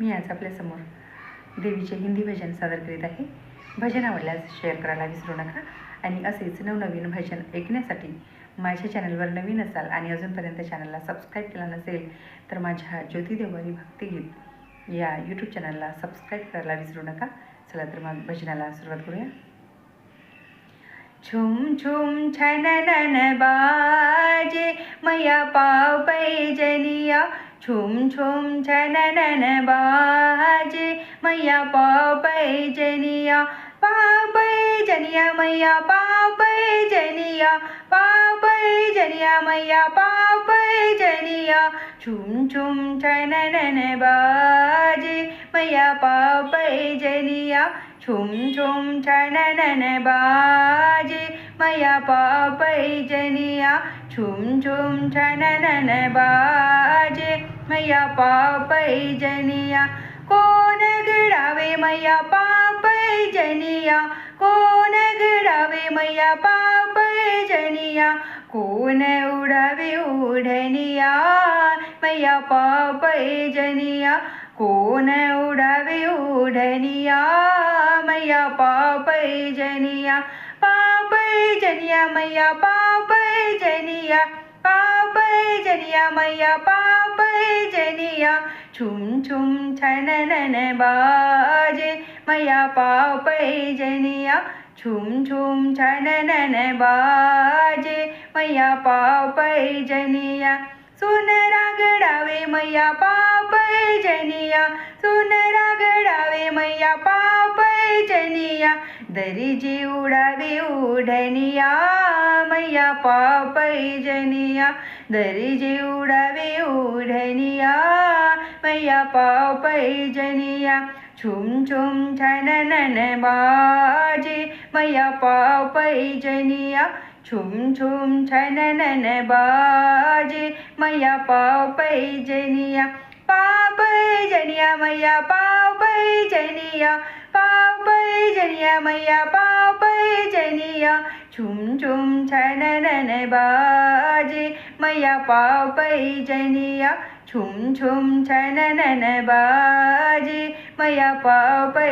मी आज आपल्यासमोर देवीचे हिंदी भजन सादर करीत आहे. भजन आवडल्यास शेअर करायला विसरू नका आणि असेच नवनवीन भजन ऐकण्यासाठी माझ्या चॅनलवर नवीन असाल आणि अजूनपर्यंत चॅनलला सबस्क्राईब केला नसेल तर माझ्या ज्योतिदेवारी भक्तिगीत या यूट्यूब चॅनलला सबस्क्राईब करायला विसरू नका. चला तर मग भजनाला सुरुवात करूया. छुम छुम छन बाजे मैया पाव पैजनिया छुम छुम छननन बाजे, मैया पाव पैजनिया पाव पैजनिया मैया पाव पैजनिया पाव पैजनिया मैया पाव पैजनिया छुम छुम छननन बाजे, मैया पाव पैजनिया छुम छुम छननन बाजे, मैया पाव पैजनिया छुम छुम छननन बाजे मैया पाव पैजनिया कोण गडावे मैया पाव पैजनिया कोण गडावे मैया पाव पैजनिया कोण उडावे उडनिया। मैया पाव पैजनिया कोण उडावे उडनिया। मैया पाव पैजनिया पाव पैजनिया मैया पाव पैजनिया पाव पैजनिया मैया छुम छुम छननन बाजे, मैया पाव पैजनिया छुम छुम छननन बाजे, मैया पाव पैजनिया सोनरा रागडावे मैया पाव पैजनिया दरीजी उडावे उडनिया, मैया पाव पैजनिया दरीजी उडावे उडनिया, मैया पाव पैजनिया छुम छुम छननन बाजे, मैया पाव पैजनिया छुम छुम छननन बाजे, मैया पाव पैजनिया पाव पैजनिया मैया पाव पैजनिया पाव पैजनिया मैया पाव पैजनिया छुम छुम छननन बाजे मैया पाव पैजनिया छुम छुम छननन बाजे मैया पाव पै